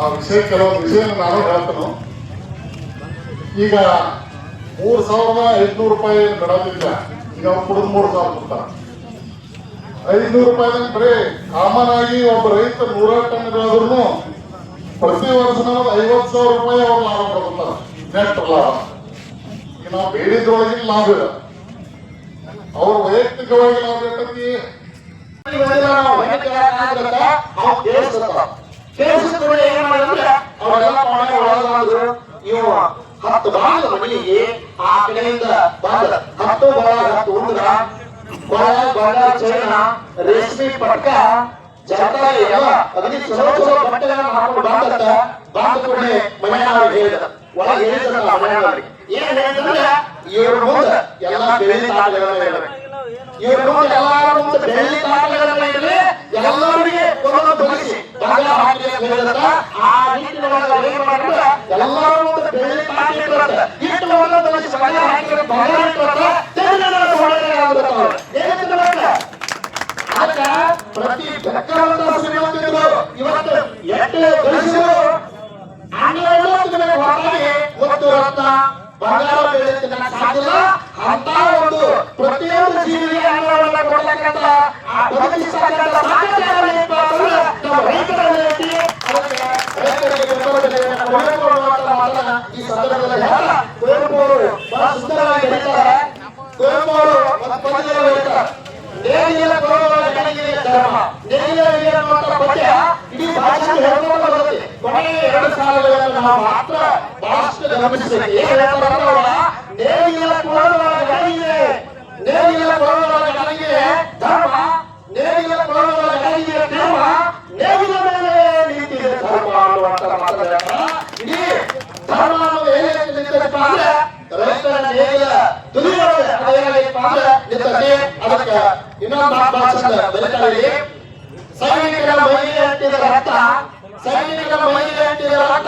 ಆ ವಿಷಯ ಕೆಲವೊಂದು ವಿಷಯ ನಾನು ಹೇಳ್ತೇನೆ. ಈಗ ಮೂರ್ ಸಾವಿರದ ಐದ್ನೂರು ರೂಪಾಯಿ ಬಿಡೋದಿಲ್ಲ ಈಗ ಅವ್ರು ಕುಡಿದು ಮೂರು ಸಾವಿರ ಕೊಡ್ತಾರೆ. ಐದ್ನೂರು ರೂಪಾಯಿ ಬರೀ ಕಾಮನ್ ಆಗಿ ಒಬ್ಬ ರೈತ ನೂರ ಟನ್ ಇರೋದ್ರೂ ಪ್ರತಿ ವರ್ಷ ನಾವು ಐವತ್ತು ಸಾವಿರ ರೂಪಾಯಿ ಅವ್ರು ಲಾಭ ಕೊಡ್ತಾರೆ ನೆಟ್ ಲಾಭ. ಈಗ ನಾವು ಬೇಡಿದ್ರೊಳಗಿನ ಲಾಭ ಇದೆ. ಅವ್ರ ವೈಯಕ್ತಿಕವಾಗಿ ಲಾಭ ಇರ್ತೈತಿ ಇವ ಹತ್ತು ಭಾಗ ಮನೆಗೆ ಆ ಕಡೆಯಿಂದ ಬಂದ ಹತ್ತು ಭಾಗ ಹತ್ತು ಉಂದ್ರ ಬಹಳ ಬಹಳ ಚೈನ, ರೇಷ್ಮೆ ಪಟ್ಕ ಜಗತ್ತ ಎಲ್ಲ ಅಗದಿ ಚಲೋ ಚಲೋ ಬಟ್ಟೆಗಳನ್ನ ಹಾಕೊಂಡು ಬಂದತ್ತ ಬಂದ ಕೂಡಲೇ ಮನೆಯವ್ರಿಗೆ ಹೇಳಿದ. ಒಳಗೆ ಹೇಳಿದ್ರಲ್ಲ ಮನೆಯವ್ರಿಗೆ. ಏನ್ ಹೇಳಿದ್ರೆ ಇವ್ರ ಮುಂದೆ ಎಲ್ಲ ಬೆಳ್ಳಿ ತಾಟಗಳನ್ನ ಹೇಳಬೇಕು ಇವ್ರ ಮುಂದೆ ಎಲ್ಲಾರ ಮುಂದೆ ಬೆಳ್ಳಿ ತಾಟಗಳನ್ನ ಇಡಲಿ ಎಲ್ಲರಿಗೆ ಒಂದೊಂದು ಬಗೆಸಿ ಬಂಗಾರ ಹಾಕಿ ಅಂತ ಹೇಳಿದ್ರ ಆ ನಿಟ್ಟಿನೊಳಗೆ ಏನ್ ಮಾಡಿದ್ರ ಎಲ್ಲಾರ ಬೆಳ್ಳಿ ಬಂಗಾರ ಇಟ್ಟಿರತ್ತ ತೆರೆದ ಒಳಗೆ ಆಗುತ್ತೆ ಅವ್ರು ಏನಂತ ನೋಡ್ರ ಆಗ ಪ್ರತಿ ಬೆಕ್ಕವಂತ ಶ್ರೀಮಂತರು ಇವತ್ತು ಎಷ್ಟು ಗಳಿಸಿದ್ರು ಹನ್ನೆರಡು ಹೊರಗೆ ಮತ್ತು ರತ್ನ ಬಂಗಾರ ಬೆಳೆ ತಿನ್ನಕ್ ಸಾಧ್ಯ ಅಂತ ಒಂದು ಪ್ರತಿಯೊಂದು ಜೀವಿಗೆ ಅನ್ನವನ್ನ ಕೊಡ್ತಕ್ಕಂಥ ಆ ಬದುಕಿಸ್ತಕ್ಕಂಥ ಸಾಧ್ಯತೆ ರೈತರ ಐತಿ ರೈತರಿಗೆ ಬೆಂಬಲ ಬೆಲೆಯನ್ನ ಸಂದರ್ಭದಲ್ಲಿ ಕುವೆಂಪು ಬಹಳ ಸುಂದರವಾಗಿ ಹೇಳ್ತಾರೆ ಕುವೆಂಪು ಪದ್ಯದಲ್ಲಿ ಹೇಳ್ತಾರೆ ನೇಗಿಲ ಕೊಡುವ ಗಣಿಗೆ ಧರ್ಮ. ನೇಗಿಲ ಅನ್ನುವಂಥ ಪದ್ಯ? ಇಡೀ ಭಾಷೆ ಹೇಳ್ಕೊಂಡು ಎರಡು ಮಾತ್ರ ಮೇಲೆ ಧರ್ಮ ಅನ್ನೋದು ಏನ್ ನಿಂತಿದೆಪ್ಪ ಅಂದ್ರೆ ರೈತರ ನೇಗಿಲ ತುದಿಯೊಳಗೆ ಅದೇನಾಗೈತಪ್ಪ ಅಂದ್ರೆ ನಿಂತೈತಿ ಅದಕ್ಕೆ ಇನ್ನೊಂದು ಮಾತು ಬಹಳ ಚಂದ ಬರೀತಾರೆ ಇಲ್ಲಿ. ಸೈನಿಕರ ಮೈಗೆ ಅಂಟಿದ ರಕ್ತ ಸೈನಿಕರ ಮೈಗೆ ಅಂಟಿದ ರಕ್ತ